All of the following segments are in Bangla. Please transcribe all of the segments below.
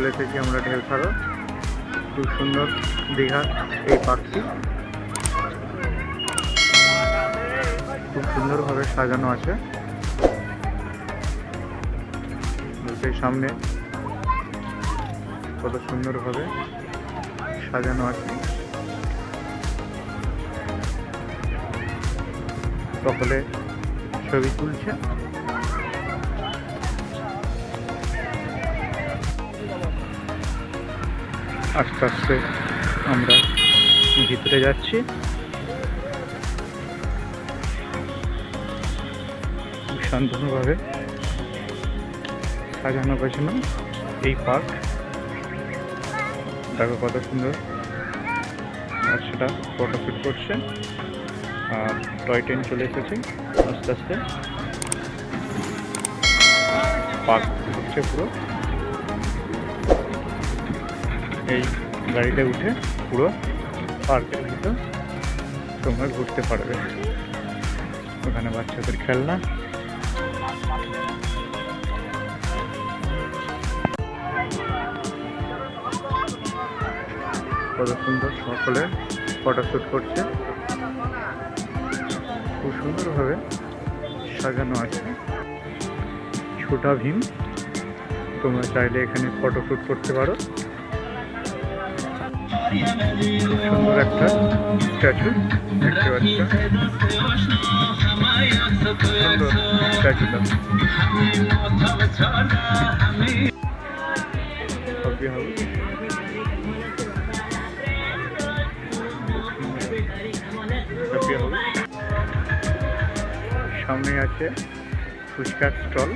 চলে এসেছি আমরা ঢেউ সাগর খুব সুন্দর দীঘা এই পার্কটি। খুব সুন্দরভাবে সাজানো আছে। সেই সামনে কত সুন্দরভাবে সাজানো আছে। সকলে ছবি তুলছে। আস্তে আস্তে আমরা ভিতরে যাচ্ছি। খুব শান্তভাবে সাজানো গোছানো এই পার্ক। দেখো কত সুন্দর বাচ্চাটা ফটোশ্যুট করছে। আর টয় ট্রেন চলে এসেছে আস্তে আস্তে। পার্ক হচ্ছে পুরো। এই গাড়িতে উঠে পুরো পার্কের ভিতর তোমরা ঘুরতে পারবে। ওখানে বাচ্চাদের খেলনা। কত সুন্দর সকলে ফটোশ্যুট করছে। খুব সুন্দরভাবে সাজানো আছে। ছোটা ভীম, তোমরা চাইলে এখানে ফটোশ্যুট করতে পারো। সুন্দর একটা স্ট্যাচু দেখতে পাচ্ছ। সুন্দর স্ট্যাচুটা সামনে আছে ফুচকার স্টল।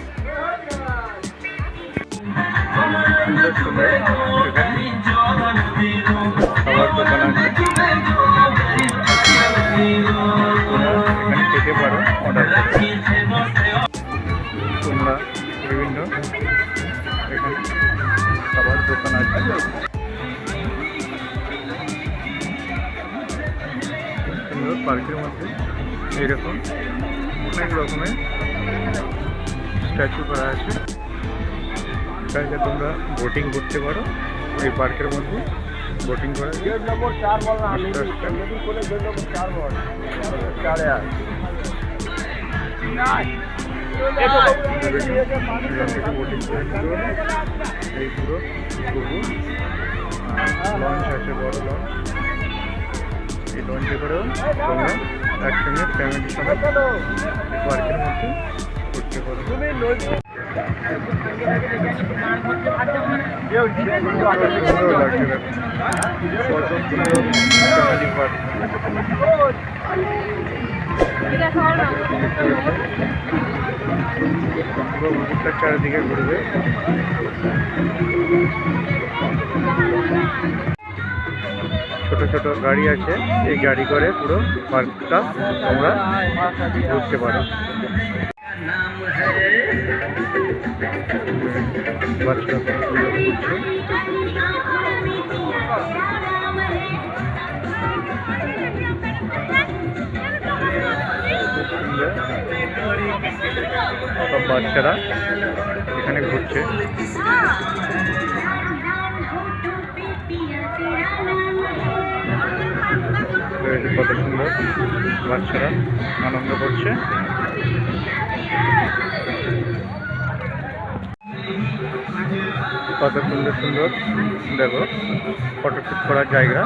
সুন্দর সুন্দর। এখানে তোমরা পারো অর্ডার তোমরা বিভিন্ন এখানে খাবার দোকান আছে সুন্দর পার্কের মধ্যে এইরকম অনেক রকমের স্ট্যাচু করা আছে। চাইলে তোমরা বোটিং করতে পারো এই পার্কের মধ্যে। বোটিং করা? যায়। নম্বর চার বল না আমি আস্তে আস্তে। করে। দেড় নম্বর চার বল। চারে আর এখান থেকে বোটিং করে। এই পুরো? লঞ্চ আছে বড় লঞ্চ এই লঞ্চে করেও তোমরা একসঙ্গে ফ্যামিলির সঙ্গে পার্কের মধ্যে ঘুরতে পারো। চারিদিকে ঘুরবে ছোট ছোট গাড়ি আছে এই গাড়ি করে পুরো পার্কটা তোমরা ঘুরতে পারো। বাচ্চারা বাচ্চারা এখানে ঘুরছে। কত সুন্দর। বাচ্চারা আনন্দ করছে। কত সুন্দর সুন্দর। দেখো ফটোশ্যুট করার জায়গা।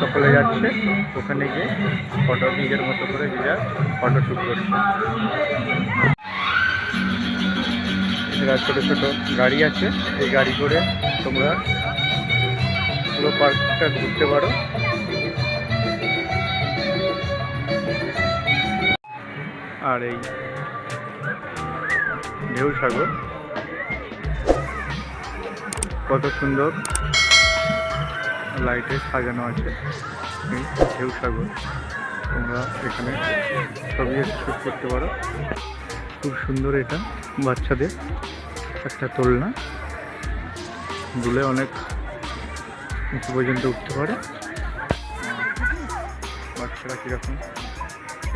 সকলে যাচ্ছে, ওখানে গিয়ে ফটো নিজের মতো করে যে যা ফটোশ্যুট করছে। ছোটো ছোটো গাড়ি আছে, এই গাড়ি করে তোমরা পুরো পার্কটা ঘুরতে পারো। আর এই ঢেউ সাগর। কত সুন্দর লাইটে সাজানো আছে। ঢেউ সাগর। তোমরা এখানে ছবি শ্যুট করতে পারো। খুব সুন্দর এটা বাচ্চাদের একটা দোলনা দুলে অনেক উঁচু পর্যন্ত উঠতে পারে। বাচ্চারা কীরকম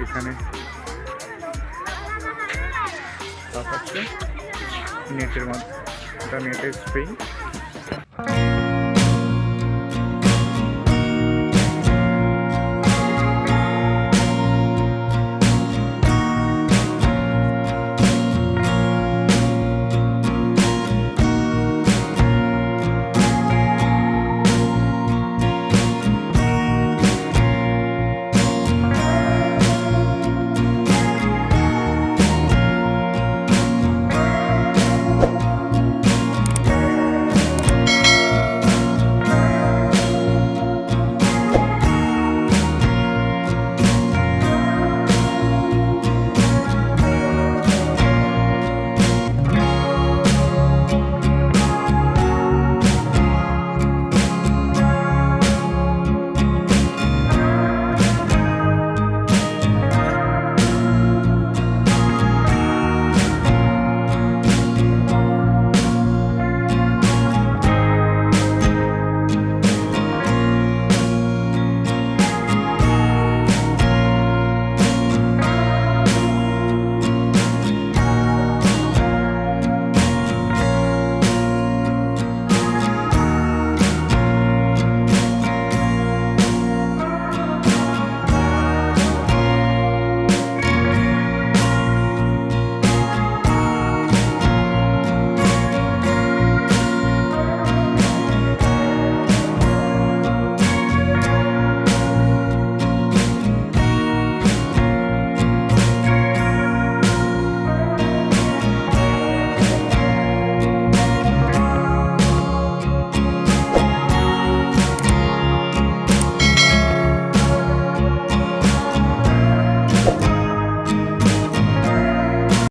এখানে নেটের মাধ্যমে এটা নেটের স্প্রিং Bye.